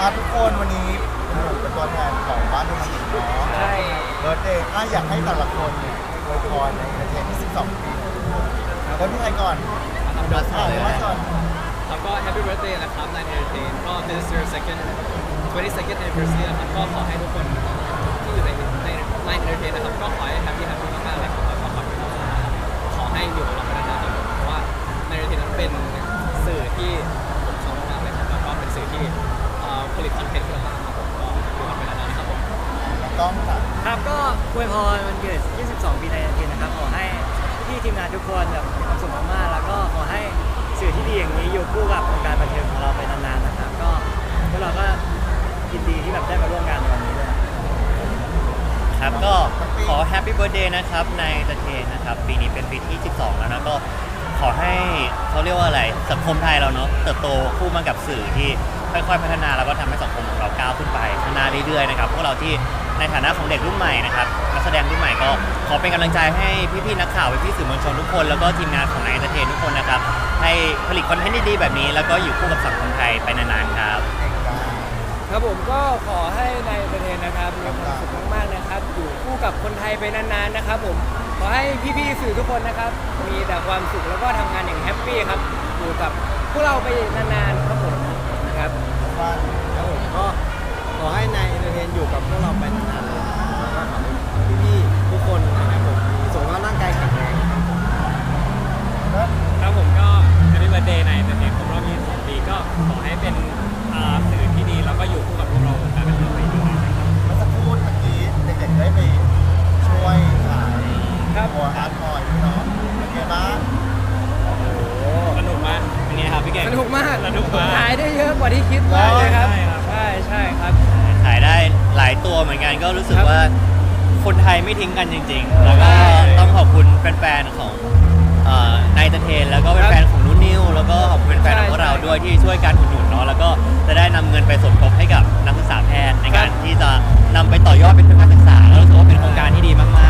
อะทุกคนวันนี้หนูเป็นตัวแทนของบ้านทุกคนเนาะใช่เบิร์ดเดย์ถ้าอยากให้แต่ละคนเนี่ยอวยพรในประเทศที่12ปีแล้วพี่ไทยก่อนอันดับสองเลยนะแล้วก็ Happy Birthday นะครับ9 Entertain ก็ this year second 22nd anniversary นะครับก็ขอให้ทุกคนที่อยู่ในใน Line Entertain นะครับก็ขอให้ Happy Happy ต้องค่ะครับก็อวยพรวันเกิด 22 ปีในอาทิตย์นะครับ ขอให้พี่ๆทีมงานทุกคนแบบมีความสุขมากๆแล้วก็ขอให้สื่อที่ดีอย่างนี้อยู่คู่กับวงการบันเทิงของเราไปนานๆนะครับ ก็พวกเราก็ยินดีที่แบบได้มาร่วมงานในวันนี้ด้วยครับก็ขอแฮปปี้เบิร์ดเดย์นะครับในเตเทนนะครับ ปีนี้เป็นปีที่ 12 แล้วนะก็ขอให้เขาเรียกว่าอะไรสังคมไทยเราเนาะเติบโตคู่มากับสื่อที่ค่อยๆพัฒนาแล้วก็ทำให้สังคมของเราก้าวขึ้นไปข้างหน้าเรื่อยๆนะครับพวกเราที่ ในฐานะของเด็กรุ่นใหม่นะครับนักแสดงรุ่นใหม่ก็ขอเป็นกำลังใจให้พี่ๆนักข่าวพี่ๆสื่อมวลชนทุกคน แล้วก็ทีมงานของนายเตเทนทุกคนนะครับ ให้ผลิตคอนเทนต์ดีๆแบบนี้ แล้วก็อยู่คู่กับสังคมไทยไปนานๆครับ ครับผมก็ขอให้ในประเทศนะครับมีความสุขมากๆนะครับ อยู่คู่กับคนไทยไปนานๆนะครับ ผมขอให้พี่ๆสื่อทุกคนนะครับ มีแต่ความสุขแล้วก็ทำงานอย่างแฮปปี้ครับอยู่กับพวกเราไปนานๆครับผมครับ บ้านครับผมก็ขอให้นายเอ อร์เทนอยู่กับพวกเราไปนานๆเลยนะครับแล้วก็ขอให้พี่ๆทุกคนนะครับผมมีสุขภาพร่างกายแข็งแรงครับแล้วครับผมก็ Happy Birthday ในแต่เด็กครบรอบ22ปีก็ขอให้เป็นอ่าสื่อที่ดีแล้วก็อยู่คู่กับพวกเราวงการบันเทิงไปนานๆนะครับ เมื่อสักครู่เมื่อกี้เด็กๆได้ไปช่วยขายครับ หัวอาร์ตทอยด้วยเนาะเป็นไงบ้างสนุกมากเป็นไงครับพี่เก่งสนุกมากสนุกมาก ขายได้เยอะกว่าที่คิดมากเลยครับ ใช่ครับ ใช่ใช่ครับขายได้ หลายตัวเหมือนกันก็รู้สึกครับว่าคนไทยไม่ทิ้งกันจริง ๆ แล้วก็ใช่ต้องขอบคุณแฟนๆของนายตะเทนแล้วก็แฟนๆของนุ่นนิวแล้วก็ขอบคุณแฟนๆของพวกเราด้วยที่ช่วยกันอุดหนุนเนาะแล้วก็จะได้นำเงินไปสมทบให้กับนักศึกษาแพทย์ในการที่จะนำไปต่อยอดเป็นทุนการศึกษาแล้วรู้สึกว่าเป็นโครงการที่ดีมากๆ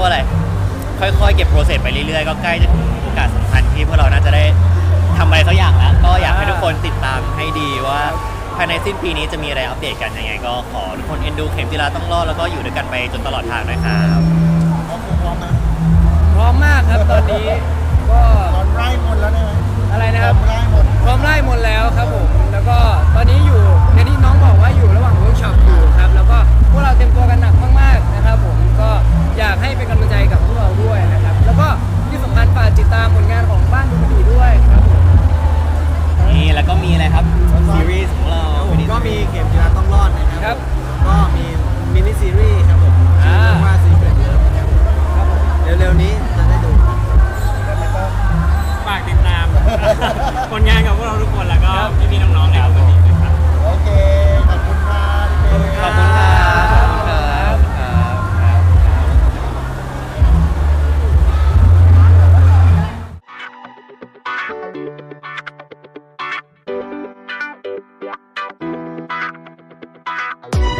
ยกว่าอะไร ค่อยๆ เก็บโปรเซสไปเรื่อยๆ ก็ใกล้จะถึงโอกาสสำคัญที่พวกเราน่าจะได้ทำอะไรสักอย่างแล้วก็อยากให้ทุกคนติดตามให้ดีว่าภายในสิ้นปีนี้จะมีอะไรอัปเดตกันยังไง ก็ขอทุกคนเอ็นดูเข็มจิราต้องรอดแล้วก็อยู่ด้วยกันไปจนตลอดทางนะครับก็คือพร้อมไหมพร้อมมากครับตอนนี้ก็ ตอนไร่มนต์แล้วได้ไหมอะไรพนะคร้อรับมไร่มนต์พร้อมไล่หมดแล้วครับผมแล้ว แล้วผมก็มีเข็มจีราต้องรอดนะครับครับก็มีมินิซีรีส์ครับผมชื่อเรื่องว่าซีเ r รตเลิฟครับผมครับผมเร็วๆนี้จะได้ดูครับ